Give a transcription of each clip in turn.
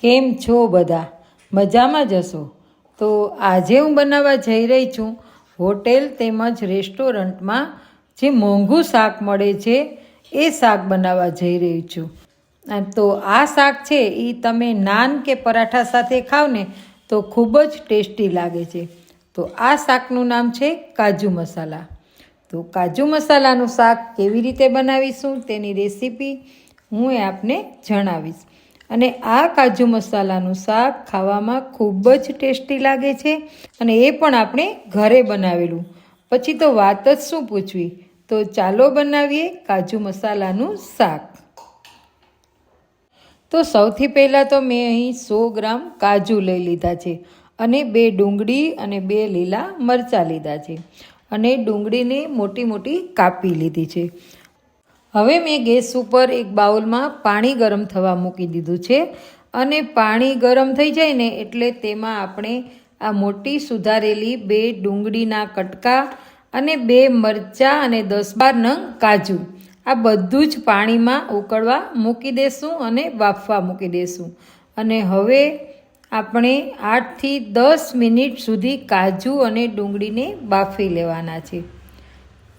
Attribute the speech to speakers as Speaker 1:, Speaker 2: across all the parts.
Speaker 1: કેમ છો બધા? મજામાં જશો તો આજે હું બનાવવા જઈ રહી છું હોટેલ તેમજ રેસ્ટોરન્ટમાં જે મોંઘું શાક મળે છે, એ શાક બનાવવા જઈ રહી છું. તો આ શાક છે એ તમે નાન કે પરાઠા સાથે ખાવ ને, તો ખૂબ જ ટેસ્ટી લાગે છે. તો આ શાકનું નામ છે કાજુ મસાલા. તો કાજુ મસાલાનું શાક કેવી રીતે બનાવીશું તેની રેસીપી હું એ આપને જણાવીશ. અને આ કાજુ મસાલાનું શાક ખાવામાં ખૂબ જ ટેસ્ટી લાગે છે અને એ પણ આપણે ઘરે બનાવેલું. પછી તો વાત જ શું પૂછવી? તો ચાલો બનાવીએ કાજુ મસાલાનું શાક. તો સૌથી પહેલાં તો મેં અહીં સો ગ્રામ કાજુ લઈ લીધા છે અને બે ડુંગળી અને બે લીલા મરચાં લીધા છે. અને ડુંગળીને મોટી મોટી કાપી લીધી છે. હવે મેં ગેસ ઉપર એક બાઉલમાં પાણી ગરમ થવા મૂકી દીધું છે અને પાણી ગરમ થઈ જાય ને એટલે તેમાં આપણે આ મોટી સુધારેલી બે ડુંગળીના કટકા અને બે મરચાં અને દસ બાર નંગ કાજુ આ બધું જ પાણીમાં ઉકળવા મૂકી દેશું અને બાફવા મૂકી દેશું. અને હવે આપણે આઠથી દસ મિનિટ સુધી કાજુ અને ડુંગળીને બાફી લેવાના છે.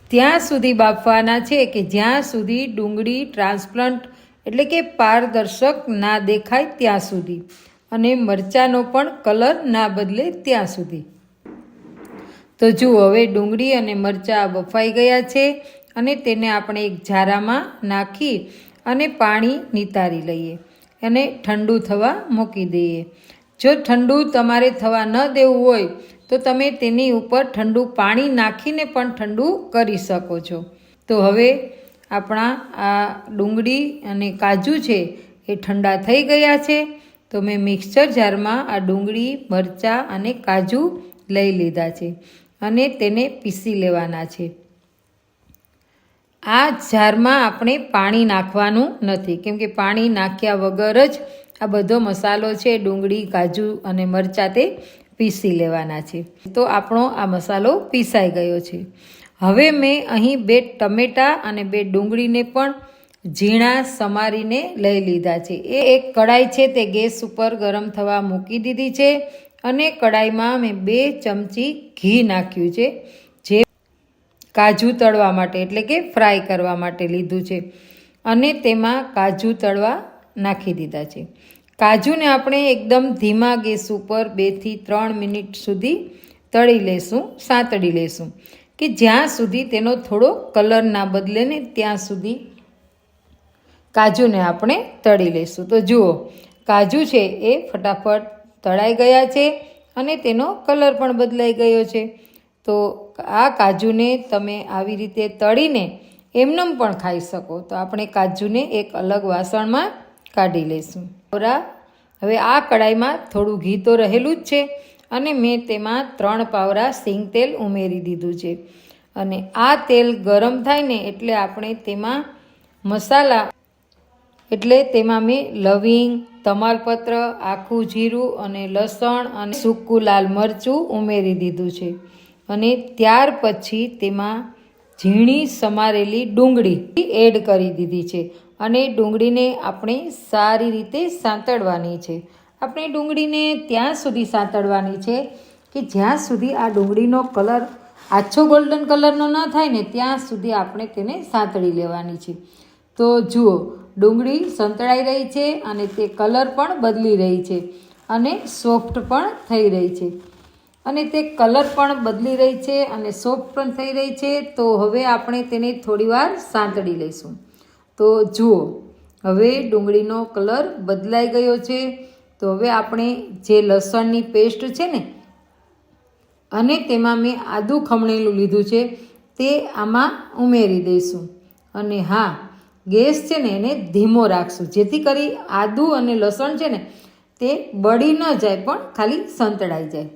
Speaker 1: ત્યાં સુધી બાફવાના છે કે જ્યાં સુધી ડુંગળી ટ્રાન્સપ્લન્ટ એટલે કે પારદર્શક ના દેખાય ત્યાં સુધી અને મરચાંનો પણ કલર ના બદલે ત્યાં સુધી. તો જુઓ, હવે ડુંગળી અને મરચાં બફાઈ ગયા છે અને તેને આપણે એક ઝારામાં નાખી અને પાણી નિતારી લઈએ અને ઠંડુ થવા મૂકી દઈએ. જો ઠંડુ તમારે થવા ન દેવું હોય તો તમે તેની ઉપર ઠંડુ પાણી નાખીને પણ ઠંડુ કરી શકો છો. તો હવે આપણા આ ડુંગળી અને કાજુ છે એ ઠંડા થઈ ગયા છે. તો મેં મિક્સર જારમાં આ ડુંગળી, મરચાં અને કાજુ લઈ લીધા છે અને તેને પીસી લેવાના છે. આ જારમાં આપણે પાણી નાખવાનું નથી. કેમ કે પાણી નાખ્યા વગર જ આ બધો મસાલો છે, ડુંગળી, કાજુ અને મરચાં તે પીસી લેવાના છે. તો આપણો આ મસાલો પીસાઈ ગયો છે. હવે મેં અહીં બે ટમેટાં અને બે ડુંગળીને પણ ઝીણા સમારીને લઈ લીધા છે. એ એક કડાઈ છે તે ગેસ ઉપર ગરમ થવા મૂકી દીધી છે અને કડાઈમાં મેં બે ચમચી ઘી નાખ્યું છે, જે કાજુ તળવા માટે, એટલે કે ફ્રાય કરવા માટે લીધું છે. અને તેમાં કાજુ તળવા નાખી દીધા છે. કાજુને આપણે એકદમ ધીમા ગેસ ઉપર બેથી ત્રણ મિનિટ સુધી તળી લેશું, સાંતળી લેશું. કે જ્યાં સુધી તેનો થોડો કલર ના બદલે ને ત્યાં સુધી કાજુને આપણે તળી લેશું. તો જુઓ, કાજુ છે એ ફટાફટ તળાઈ ગયા છે અને તેનો કલર પણ બદલાઈ ગયો છે. તો આ કાજુને તમે આવી રીતે તળીને એમનેમ પણ ખાઈ શકો. તો આપણે કાજુને એક અલગ વાસણમાં કાઢી લઈશું બરા હવે આ કડાઈમાં થોડું ઘી તો રહેલું જ છે અને મેં તેમાં ત્રણ પાવરા સિંગ તેલ ઉમેરી દીધું છે. અને આ તેલ ગરમ થાય ને એટલે આપણે તેમાં મસાલા એટલે તેમાં મેં લવિંગ, તમાલપત્ર, આખું જીરું અને લસણ અને સૂકું લાલ મરચું ઉમેરી દીધું છે. અને ત્યાર પછી તેમાં ઝીણી સમારેલી ડુંગળી એડ કરી દીધી છે. અને ડુંગળીને આપણે સારી રીતે સાંતળવાની છે. આપણે ડુંગળીને ત્યાં સુધી સાંતળવાની છે કે જ્યાં સુધી આ ડુંગળીનો કલર આછો ગોલ્ડન કલરનો ન થાય ને ત્યાં સુધી આપણે તેને સાંતળી લેવાની છે. તો જુઓ, ડુંગળી સંતળાઈ રહી છે અને તે કલર પણ બદલી રહી છે અને સોફ્ટ પણ થઈ રહી છે. અને તે કલર પણ બદલી રહી છે અને સોફ્ટ પણ થઈ રહી છે, તો હવે આપણે તેને થોડીવાર સાંતળી લઈશું. તો જુઓ, હવે ડુંગળીનો કલર બદલાઈ ગયો છે. તો હવે આપણે જે લસણની પેસ્ટ છે ને, અને તેમાં મેં આદું ખમણેલું લીધું છે, તે આમાં ઉમેરી દઈશું. અને હા, ગેસ છે ને એને ધીમો રાખશું, જેથી કરી આદું અને લસણ છે ને, તે બળી ન જાય, પણ ખાલી સંતળાઈ જાય.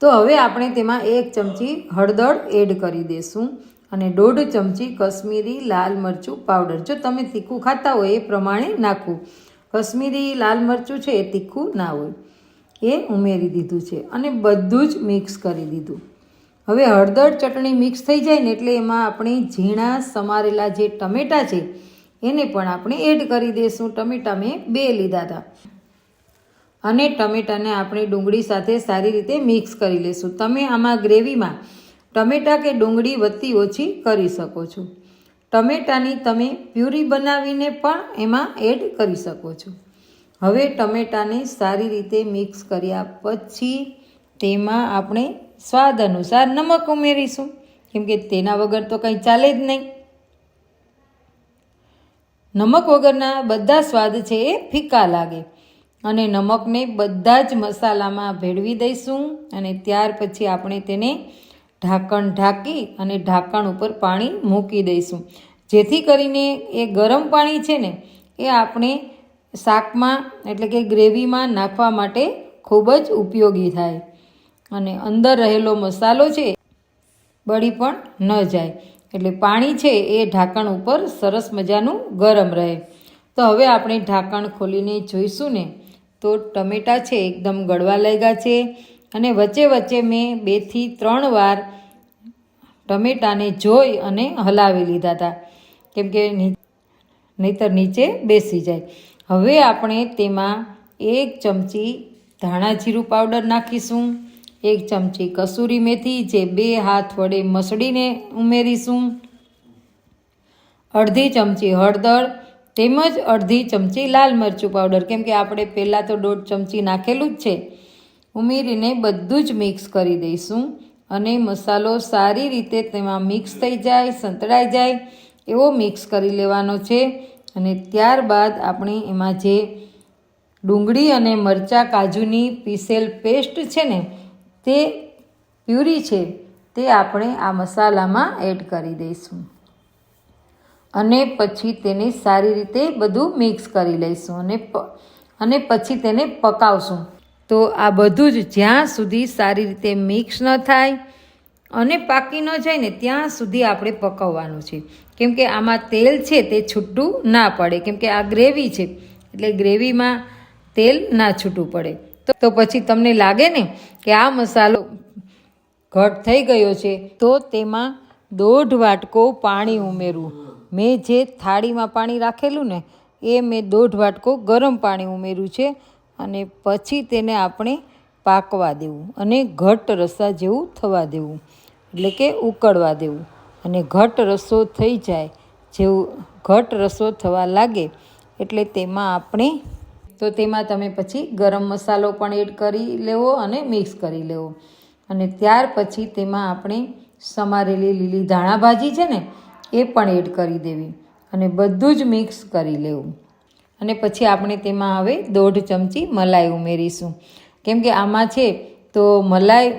Speaker 1: તો હવે આપણે તેમાં એક ચમચી હળદર એડ કરી દઈશું. અને દોઢ ચમચી કશ્મીરી લાલ મરચું પાવડર. જો તમે તીખું ખાતા હોય એ પ્રમાણે નાખવું. કશ્મીરી લાલ મરચું છે એ તીખું ના હોય. એ ઉમેરી દીધું છે અને બધું જ મિક્સ કરી દીધું. હવે હળદર ચટણી મિક્સ થઈ જાય ને એટલે એમાં આપણે ઝીણા સમારેલા જે ટમેટાં છે, એને પણ આપણે એડ કરી દઈશું ટમેટાં મેં બે લીધા હતા. અને ટમેટાને આપણે ડુંગળી સાથે સારી રીતે મિક્સ કરી લઈશું તમે આમાં ગ્રેવીમાં ટમેટા કે ડુંગળી વધતી ઓછી કરી શકો છો. ટમેટાની તમે પ્યુરી બનાવીને પણ એમાં એડ કરી શકો છો. હવે ટમેટાને સારી રીતે મિક્સ કર્યા પછી તેમાં આપણે સ્વાદ અનુસાર નમક ઉમેરીશું. કેમ કે તેના વગર તો કંઈ ચાલે જ નહીં. નમક વગરના બધા સ્વાદ છે એ ફીકા લાગે. અને નમકને બધા જ મસાલામાં ભેળવી દઈશું અને ત્યાર પછી આપણે તેને ઢાંકણ ઢાંકી અને ઢાંકણ ઉપર પાણી મૂકી દઈશું. જેથી કરીને એ ગરમ પાણી છે ને, એ આપણે શાકમાં એટલે કે ગ્રેવીમાં નાખવા માટે ખૂબ જ ઉપયોગી થાય. અને અંદર રહેલો મસાલો છે, બળી પણ ન જાય. એટલે પાણી છે એ ઢાંકણ ઉપર સરસ મજાનું ગરમ રહે. તો હવે આપણે ઢાંકણ ખોલીને જોઈશું ને, તો ટમેટાં છે, એકદમ ગળવા લાગ્યા છે. અને વચ્ચે વચ્ચે મેં બેથી ત્રણ વાર ટમેટાને જોઈ અને હલાવી લીધા હતા કેમ કે નહીતર નીચે બેસી જાય. હવે આપણે તેમાં એક ચમચી ધાણા જીરું પાવડર નાખીશું, એક ચમચી કસૂરી મેથી જે બે હાથ વડે મસળીને ઉમેરીશું, અડધી ચમચી હળદર તેમજ અડધી ચમચી લાલ મરચું પાવડર. કેમ કે આપણે પહેલાં તો દોઢ ચમચી નાખેલું જ છે. ઉમેરીને બધું જ મિક્સ કરી દઈશું. અને મસાલો સારી રીતે તેમાં મિક્સ થઈ જાય, સંતળાઈ જાય, એવો મિક્સ કરી લેવાનો છે. અને ત્યારબાદ આપણે એમાં જે ડુંગળી અને મરચાં કાજુની પીસેલ પેસ્ટ છે ને, તે પ્યુરી છે, તે આપણે આ મસાલામાં એડ કરી દઈશું. અને પછી તેને સારી રીતે બધું મિક્સ કરી લઈશું અને અને પછી તેને પકાવશું. તો આ બધું જ જ્યાં સુધી સારી રીતે મિક્સ ન થાય અને પાકી ન જાય ને ત્યાં સુધી આપણે પકવવાનું છે. કેમ કે આમાં તેલ છે તે છૂટું ના પડે. કેમ કે આ ગ્રેવી છે, એટલે ગ્રેવીમાં તેલ ના છૂટું પડે. તો પછી તમને લાગે ને કે આ મસાલો ઘટ થઈ ગયો છે, તો તેમાં દોઢ વાટકો પાણી ઉમેરવું. મેં જે થાળીમાં પાણી રાખેલું ને, એ મેં દોઢ વાટકો ગરમ પાણી ઉમેર્યું છે. અને પછી તેને આપણે પાકવા દેવું અને ઘટ રસા જેવું થવા દેવું. એટલે કે ઉકળવા દેવું. અને ઘટ રસો થઈ જાય જેવું, ઘટ રસો થવા લાગે એટલે તેમાં આપણે, તો તેમાં તમે પછી ગરમ મસાલો પણ એડ કરી લેવો અને મિક્સ કરી લેવો. અને ત્યાર પછી તેમાં આપણે સમારેલી લીલી ધાણા ભાજી છે ને, એ પણ એડ કરી દેવી. અને બધું જ મિક્સ કરી લેવું. અને પછી આપણે તેમાં હવે દોઢ ચમચી મલાઈ ઉમેરીશું. કેમ કે આમાં છે તો મલાઈ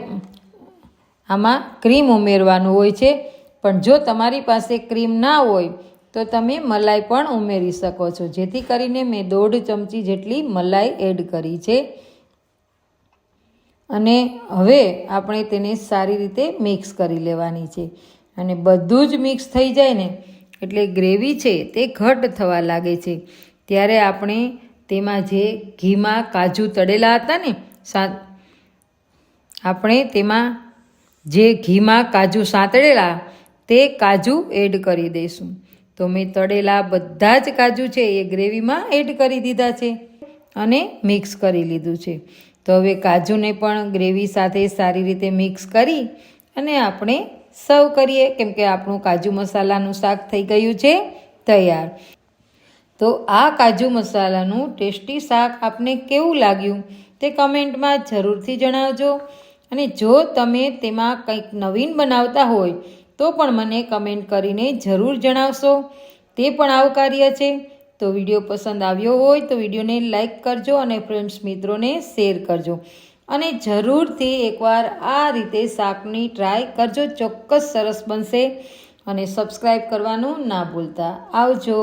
Speaker 1: આમાં ક્રીમ ઉમેરવાનું હોય છે. પણ જો તમારી પાસે ક્રીમ ના હોય, તો તમે મલાઈ પણ ઉમેરી શકો છો. જેથી કરીને મેં દોઢ ચમચી જેટલી મલાઈ એડ કરી છે. અને હવે આપણે તેને સારી રીતે મિક્સ કરી લેવાની છે. અને બધું જ મિક્સ થઈ જાય ને, એટલે ગ્રેવી છે તે ઘટ થવા લાગે છે. ત્યારે આપણે તેમાં જે ઘીમાં કાજુ તળેલા હતા ને, સા આપણે તેમાં જે ઘીમાં કાજુ સાંતળેલા, તે કાજુ એડ કરી દઈશું. તો મેં તળેલા બધા જ કાજુ છે, એ ગ્રેવીમાં એડ કરી દીધા છે અને મિક્સ કરી લીધું છે. તો હવે કાજુને પણ ગ્રેવી સાથે સારી રીતે મિક્સ કરી અને આપણે સર્વ કરીએ. કેમ કે આપણું કાજુ મસાલાનું શાક થઈ ગયું છે, તૈયાર. તો આ કાજુ મસાલાનું ટેસ્ટી શાક આપને કેવું લાગ્યું તે કમેન્ટમાં જરૂરથી જણાવજો. અને જો તમે તેમાં કંઈક નવીન બનાવતા હોય, તો પણ મને કમેન્ટ કરીને જરૂર જણાવશો. તે પણ આવકાર્ય છે. તો વીડિયો પસંદ આવ્યો હોય તો વિડીયોને લાઈક કરજો અને ફ્રેન્ડ્સ મિત્રોને શેર કરજો. અને જરૂરથી એકવાર આ રીતે શાકની ટ્રાય કરજો. ચોક્કસ સરસ બનશે અને સબસ્ક્રાઈબ કરવાનું ના ભૂલતા. આવજો.